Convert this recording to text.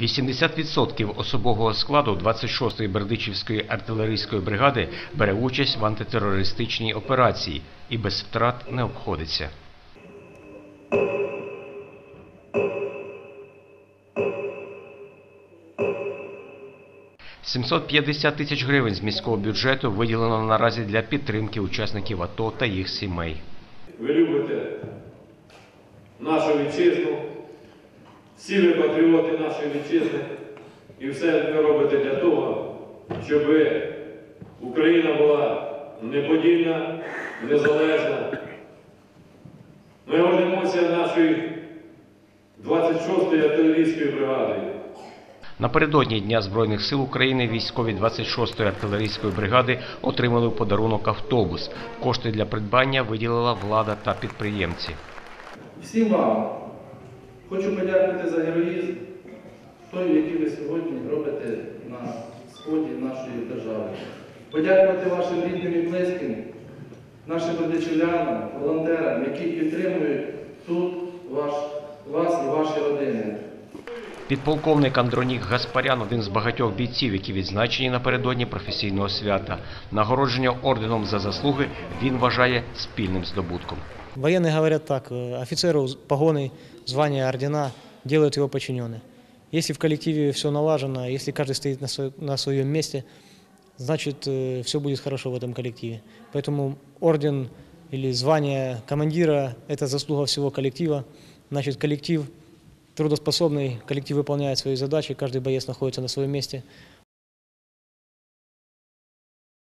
80% особового складу 26-ї Бердичівської артилерійської бригади бере участь в антитерористичній операції і без втрат не обходиться. «750 тисяч гривень з міського бюджету виділено наразі для підтримки учасників АТО та їх сімей. ви любите нашу вітчизну, всі ви патріоти нашої вітчизни, і все ви робите для того, щоб Україна була неподільна, незалежна. Ми гордимося нашою 26-ї артилерійською бригадою. Напередодні Дня Збройних сил України військові 26-ї артилерійської бригади отримали у подарунок автобус. Кошти для придбання виділила влада та підприємці. Всім вам хочу подякувати за героїзм, той, який ви сьогодні робите на сході нашої держави. Подякувати вашим рідним і близьким, нашим родичулянам, волонтерам, які підтримують тут ваш, вас. Підполковник Андронік Гаспарян один з багатьох бійців, які відзначені напередодні професійного свята. Нагородження орденом за заслуги він вважає спільним здобутком. Военные говорят так, э, офицеру погоны, звания, ордена делают его подчиненные. Если в коллективе все налажено, если каждый стоит на, свое- на своем месте, значит все будет хорошо в этом коллективе. Поэтому орден или звание командира – это заслуга всего коллектива. Значит, коллектив трудоспособный, коллектив выполняет свои задачи, каждый боец находится на своем месте.